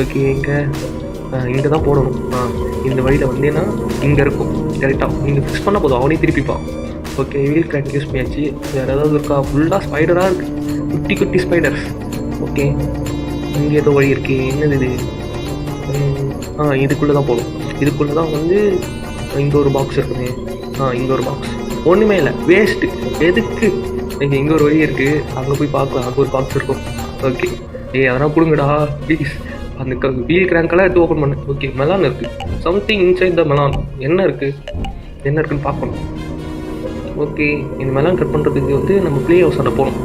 Okay இங்கே இங்கே தான் போடணும். ஆ இந்த வழியில் வந்தேன்னா இங்கே இருக்கும். கரெக்டாக நீங்கள் ஃபிக்ஸ் பண்ணால் போதும். அவனே திருப்பிப்பான் ஓகே வீல் கிராக் யூஸ் பண்ணியாச்சு வேறு ஏதாவது இருக்கா? ஃபுல்லாக ஸ்பைடராக இருக்குது குட்டி குட்டி ஸ்பைடர்ஸ் ஓகே இங்கே ஏதோ வழி இருக்கு. என்னது இது? ஆ இதுக்குள்ளே தான் போகணும். இதுக்குள்ளே தான் வந்து இங்கே ஒரு பாக்ஸ் இருக்குமே. ஆ இங்கே ஒரு பாக்ஸ் ஒன்றுமே இல்லை. வேஸ்ட்டு எதுக்கு? இங்கே இங்கே ஒரு வழி இருக்குது அங்கே போய் பார்க்கலாம். அங்கே ஒரு பாக்ஸ் இருக்கும். ஓகே ஏய் அதெல்லாம் கொடுங்கடா. ப்ளீஸ் அந்த க வீல் கிராங்கெல்லாம் எடுத்து ஓப்பன் பண்ணு. ஓகே மெலான் இருக்குது சம்திங் இன்சைட் த மெலான். என்ன இருக்குது என்ன இருக்குன்னு பார்க்கணும். ஓகே இந்த மெலான் கட் பண்ணுறதுக்கு வந்து நம்ம பிளே ஹவுஸ் அந்த போகணும்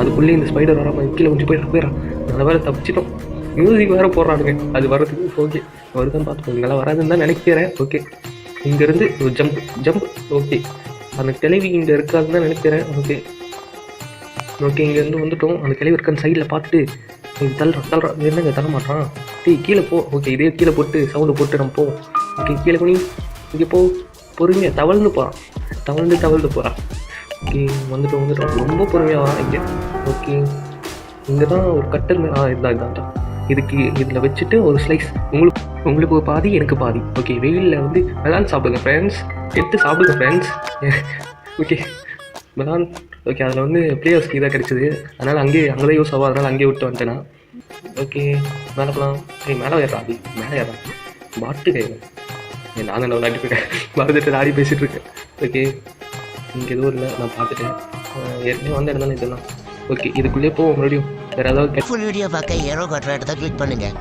அதுக்குள்ளே இந்த ஸ்பைடர் வராமல் கீழே கொஞ்சம் போயிடா போயிடறான் நல்ல வேலை தப்பிச்சிட்டோம். மியூசிக் வேறு போடுறானுங்க. அது வர்றதுக்கு ஓகே வருதுன்னு பார்த்துக்கோங்க நல்லா வராதுன்னு தான் நினைக்கிறேன். ஓகே இங்கேருந்து ஒரு ஜம்ப் ஜம்ப் ஓகே அந்த கிளவி இங்கே இருக்காதுன்னு தான் நினைக்கிறேன். ஓகே ஓகே இங்கேருந்து வந்துட்டோம். அந்த கிளவி இருக்கான்னு சைடில் பார்த்துட்டு தள்ளுறான் தள்ளுறான் இது என்னங்க தள்ள மாட்டான் டேய் கீழே போ. ஓகே இதே கீழே போட்டு சவுண்டு போட்டு நம்ம போவோம். ஓகே கீழே குனி இங்கே போ. பொறுமையாக தவழ்ந்து போகிறான் தவழ்ந்து தவழ்ந்து போகிறான் ஓகே வந்துட்டோம் வந்துட்டோம். ரொம்ப பொறுமையாக வரான் இங்கே. ஓகே இங்கே தான் ஒரு கட்டல் ஆ இதுதான் இதான் இதுக்கு இதில் வச்சுட்டு ஒரு ஸ்லைஸ் உங்களுக்கு உங்களுக்கு ஒரு பாதி எனக்கு பாதி. ஓகே வெயிலில் வந்து மெலான் சாப்பிடுங்க ஃப்ரெண்ட்ஸ் எடுத்து சாப்பிடுங்க ஃப்ரெண்ட்ஸ் ஓகே மெலான் ஓகே அதில் வந்து பிளேயர்ஸ்க்கு இதாக கிடைச்சிது. அதனால் அங்கேயே அங்கே தான் யூஸ் ஆகும். அதனால் அங்கேயே விட்டு வந்துட்டேன். ஓகே மேலே போகலாம் சரி மேலே ஏறா அபி மேலே ஏறா பாட்டு கையில் ஏய் நான் தான் விளையாட்டு போயிட்டேன் மறந்துட்டு ஆடி பேசிகிட்டு இருக்கேன். ஓகே இங்கே எதுவும் இல்லை. நான் பார்த்துட்டேன். ஏற்கனவே வந்த இடம் தானே இதெல்லாம்? ஓகே இதுக்குள்ளேயே போவோம் மறுபடியும். வேறு ஏதாவது வீடியோ பார்க்க ஏரோ கட்டுற இடத்த கிளிக் பண்ணுங்கள்